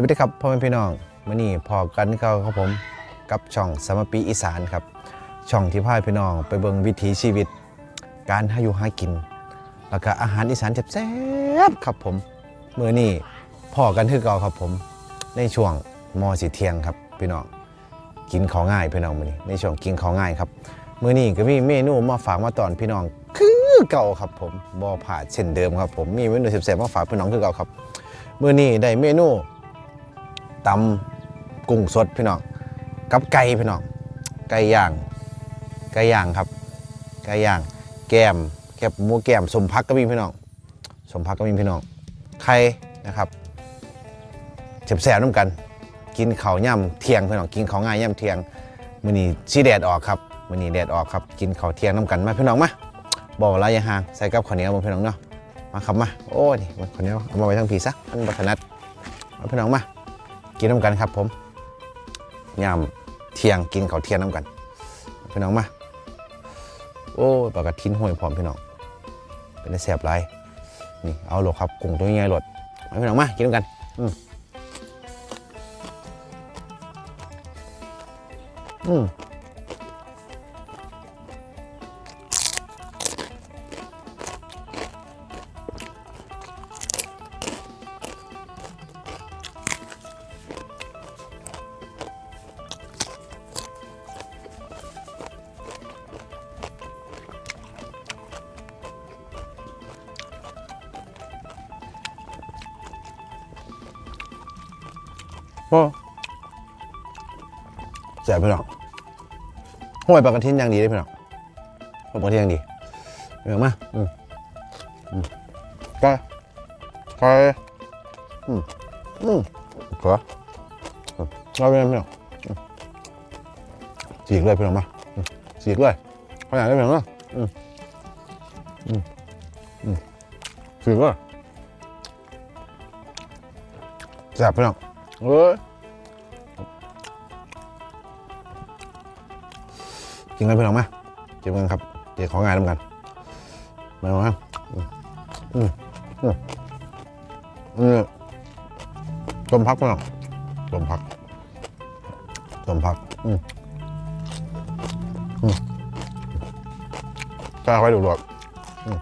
สวัสดีครับพ่อแม่พี่น้องมื่อนี้พอกันเก่าครับผมกับช่องสมปีอีสานครับ ช่องที่พาพี่น้องไปเบิ่งวิถีชีวิต การหาอยู่หากิน แล้วก็อาหารอีสานแซ่บๆครับผมมื่อนี้พอกันคือเก่าครับผม ในช่วงมอสีเทียงครับพี่น้องกินของง่ายพี่น้องมื่อนี้ในช่วงกินของง่ายครับมื่อนี้ก็มีเมนูมาฝากมาตอนพี่น้องคือเก่าครับผมบ่ผ่าเช่นเดิมครับผมมีเมนูแซ่บๆมาฝากพี่น้องคือเก่าครับมื่อนี้ได้เมนู ตำกุ้งสดพี่น้องกับไก่พี่น้องไก่ย่างไก่ย่างครับไก่ย่างแก้มแคบหมูแก้มสมพักก็มีพี่น้องสมพักก็มีพี่น้องไข่นะครับเจ็บแสบน้ำกัน กินข้าวย่ำเที่ยงพี่น้องกินข้าวง่ายย่ำเที่ยงมื้อนี้สีแดดออกครับมื้อนี้แดดออกครับกินข้าวเที่ยงน้ำกันมาพี่น้องมาบอกระยะห่างใส่กับข้าวเหนียวบ่พี่น้องเนาะมาครับมาโอ้ยนี่มันข้าวเหนียวเอามาไว้ทั้งผีซะมันบัถนัดมาพี่น้องมา กินน้ำกันครับผมยามเที่ยงกินข้าวเที่ยงน้ำกันพี่น้องมาโอ้ปลากระทินห้วยพร้อมพี่น้องเป็นได้แสบไรนี่เอาโหลดครับกุ้งตัวใหญ่ๆโหลดมาพี่น้องมากินน้ำกันอืมอืม โอ้แสบพี่น้องห้วยปลากระทินอย่างดีเลยพี่น้องห้วยปลากระทินอย่างดีพี่น้องมาอืมอืมไปไปอืมอืมขอเอาไปเลยพี่น้องอืมฉีกเลยพี่น้องมาอืมฉีกเลยขนาดนี้พี่น้องนะอืมอืมอืมฉีกเลยแสบพี่น้อง เอ้ยกินกันพี่อน้องมาเก็บกันครับเดี๋ยวของงานทำกันมามาอืมอืมอืมอืมต้มพักพี่น้งต้มพักต้มพักอืมอืมกล้าไว้ดูดดอืม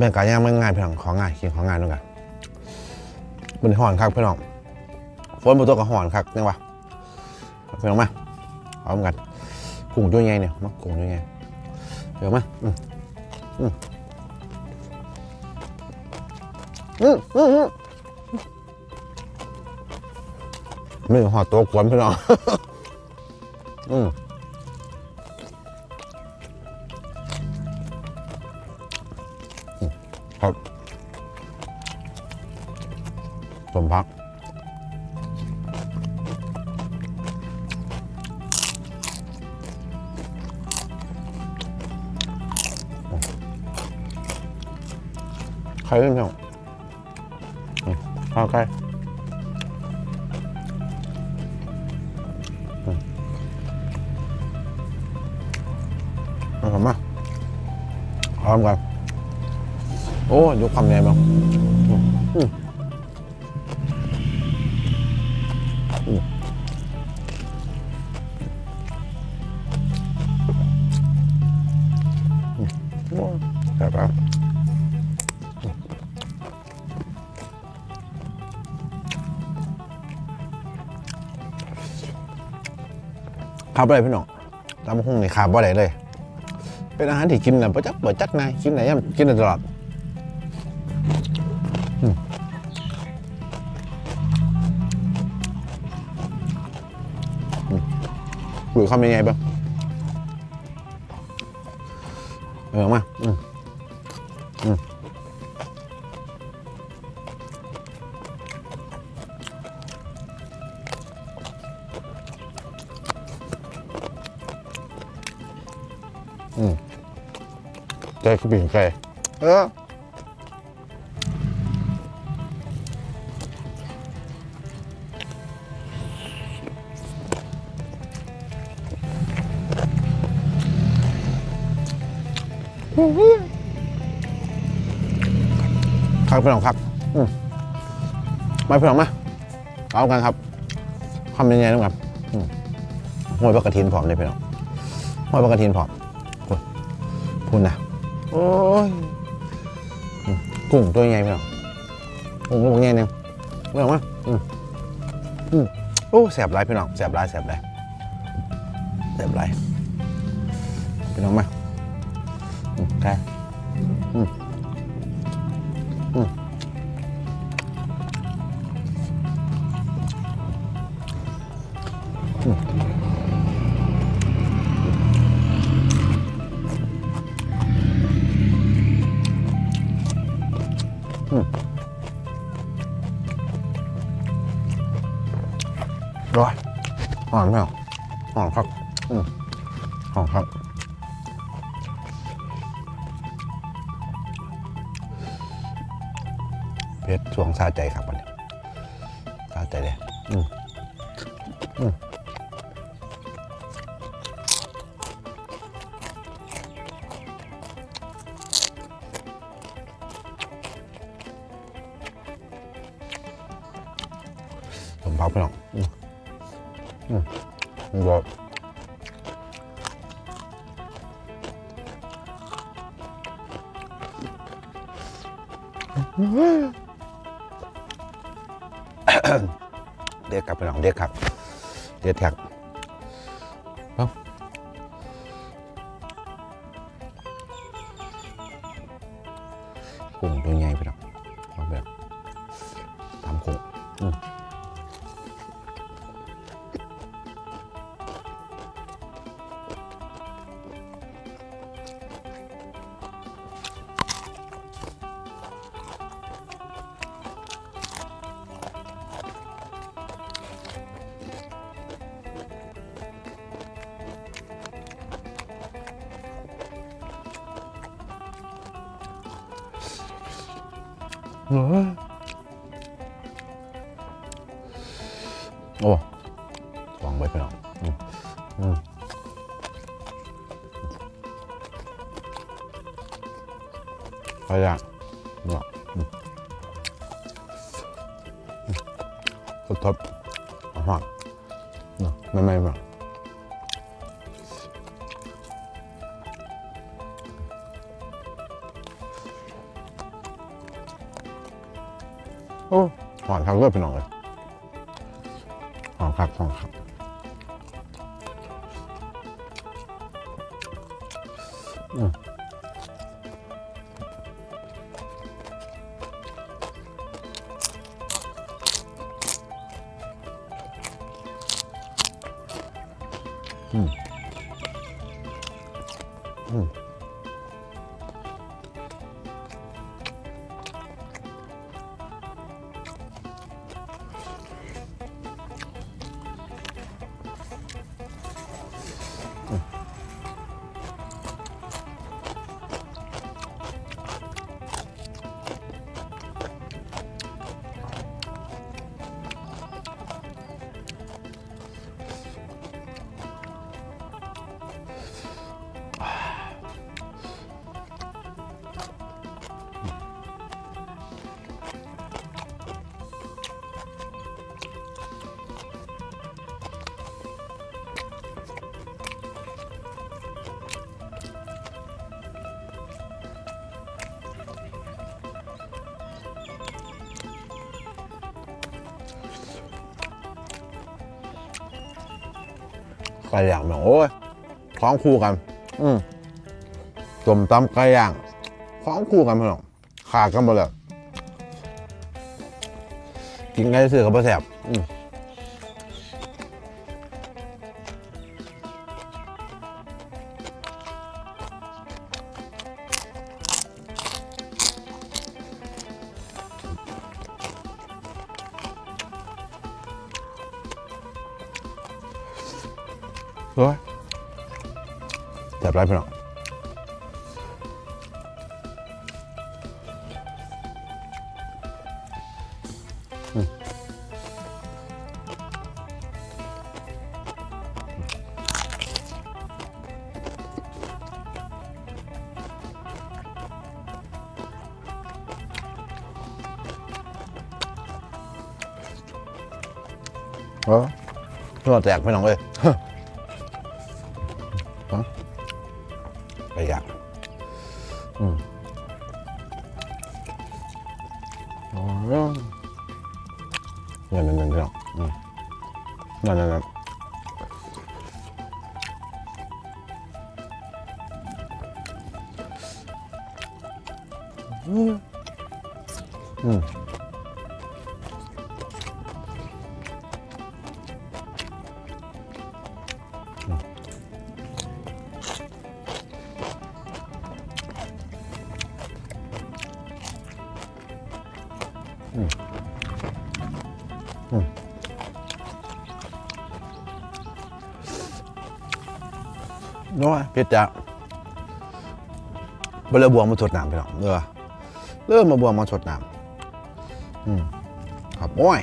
แม่งกายย่างมันง่ายพี่น้องของง่ายกินของง่ายด้วยกันมันห่อนคักพี่น้องฝนบนตัวก็ห่อนคักนี่วะพี่น้องมาพร้อมกันกุ้งด้วยไงเนี่ยมากุ้งด้วยไงเดี๋ยวมาอืมอืมอืมอืมอืมไม่ห่อตัวกวนพี่น้อง อืม ใครเล่นเพียงอืมข้าวใกล้อืมมาครับมาพร้อมกัน โอ้ยกความแรงมาอืมอืมอื ครับขาบอะไรพี่น้องตามหุ้งนี่ขาบอะไรเลย เป็นอาหารที่กินนะประจักเปิดจักนายกินไหนย่ำกินได้ตลอดหรือคำยังไงบ้างเออมาอืม ปิ่งไก่เออครับพื่องครับมาพื่น้องมาเอากันครับทำยังไงนะครับหอยปลากระทินผอมเลยเพื่อนหอยปลากระทินผอมคุณนะ โอ้ยอืมกุ้งตัวใหญ่พี่น้องกุ้งตัวใหญ่เนี่ยพี่น้องมาอืมอืมโอ้แสบไรพี่น้องแสบไรแสบไรแสบไรพี่น้องมา เพชรช่วงซาใจครับวันนี้ซาใจเลยอืมอืมผมพักไปหน่อยอืมอืมมันบอก เด็กครับพี่น้องเด็กครับเด็กครับ โอ้ลองไปพี่น้องอืมอืมไปย่างเนาะอืมอืมสดทบอาหารเนาะไม่ไม่ไม่ โอ้หวานครับเลือดพี่น้องเลยหอมครับหอมครับอืม ไก่ย่างแบบโอ้ยคล้องคู่กัน อืมจมตำไก่ย่างคล้องคู่กันพี่น้องขาดกันหมดเลยกินไก่เสือกับปลาแสบอืม ฮ้ยแสบไรพี่น้องออเพื่อแจกพี่น้อเลย ไนัวเผ็ดจ้ะเบลอบวงมาสดน้ำไปหรอกเออเริ่มมาบวงมาสดน้ำอืมครับโอ้ย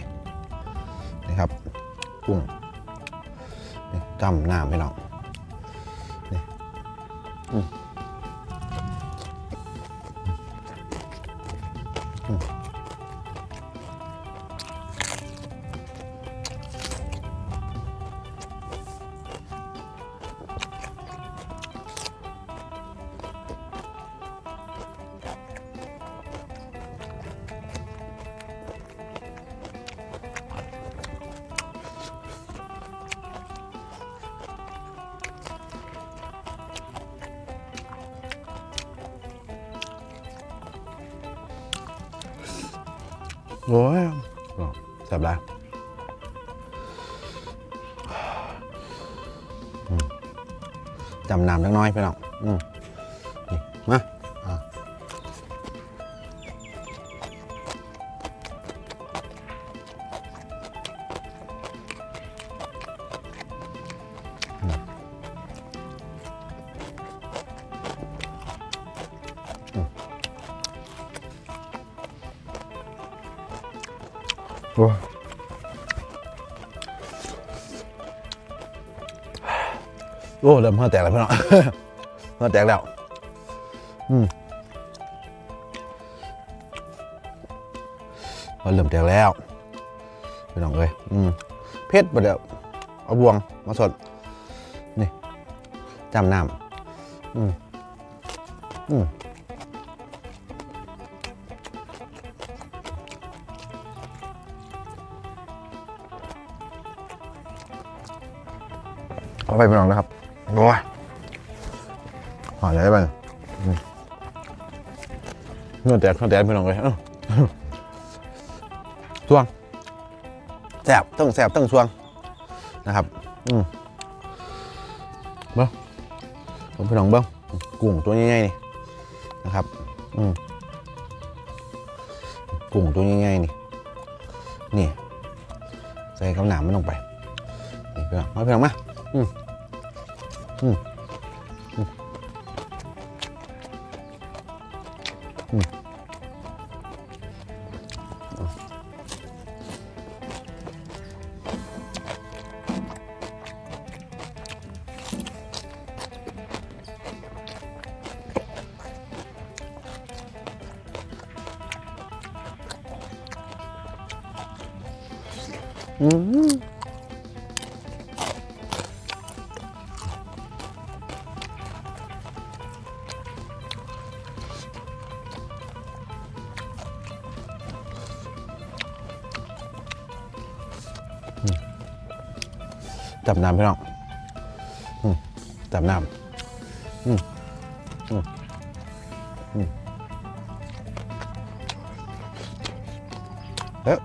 นี่ครับกุ้งนี่จำน้ำไปหรอกนี่อืม โอ้ยแสบแล้วจำน้ำจักน้อยไปหรอกอืม โอ้ยโอ้เริ่มเหือแตกแล้วพี่น้องเหือแตกแล้ว อืมมันเริ่มแตกแล้วพี่น้องเอ้ยอืมเพชรประเดี๋ยวเอาบวงมาสด นี่จำน้ำอืมอืม เอาไปพี่น้องนะครับโอ้ยหอมเลยไปอืมเนื้อแตกเนื้อแตกพี่น้องเลยเอ้าสวงแสบต้องแสบต้องสวงนะครับ อืมเบิ้งผมพี่น้องเบิ้งกุ้งตัวใหญ่ๆนี่นะครับ อืมกุ้งตัวใหญ่ๆนี่นี่ใส่ข้าวหนามมันลงไปนี่พี่น้องมาพี่น้องมาอืม อืมอืมอืม น้ำพี่น้องอืมจับน้ำอืมอืมอืมเอ๊ะ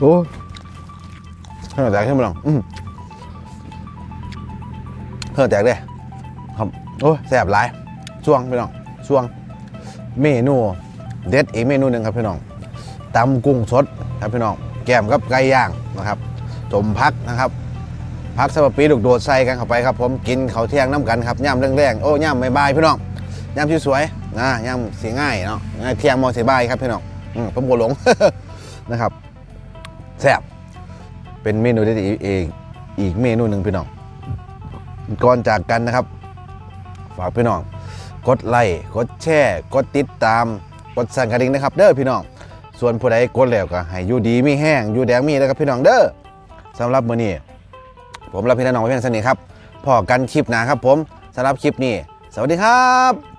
โอ้เฮ้ยแตกขึ้นมาหรองอืมเฮ้ยแตกเลยครับโอ้ยแสบหลายช่วงพี่น้องช่วงเมนูเด็ดอีกเมนูหนึ่งครับพี่น้องตำกุ้งสดครับพี่น้องแกมกับไก่ย่างนะครับจมพักนะครับพักสับปีลูกโดดใส่กันเข้าไปครับ ผมกินเขาเที่ยงน้ำกันครับย่ำแรงๆโอ้ย่ำไม่บายพี่น้องย่ำสวยๆนะย่างสีง่ายเนาะเที่ยงมอสีบายครับพี่น้องอืมผมบัวหลงนะครับ แซ่บเป็นเมนูเด็ดอีกอีกอีกเมนูหนึ่งพี่น้อง ก่อนจากกันนะครับ ฝากพี่น้อง กดไลค์กดแชร์กดติดตามกดสั่นกระดิ่งนะครับ เด้อพี่น้อง ส่วนผู้ใดกดแล้วก็ให้อยู่ดีมีแห้งอยู่แดงมีนะครับพี่น้องเด้อสำหรับมื้อนี้ผมรับพี่น้องไว้เพียงเท่านี้ครับพอกันคลิปหน้าครับผมสำหรับคลิปนี้ สวัสดีครับ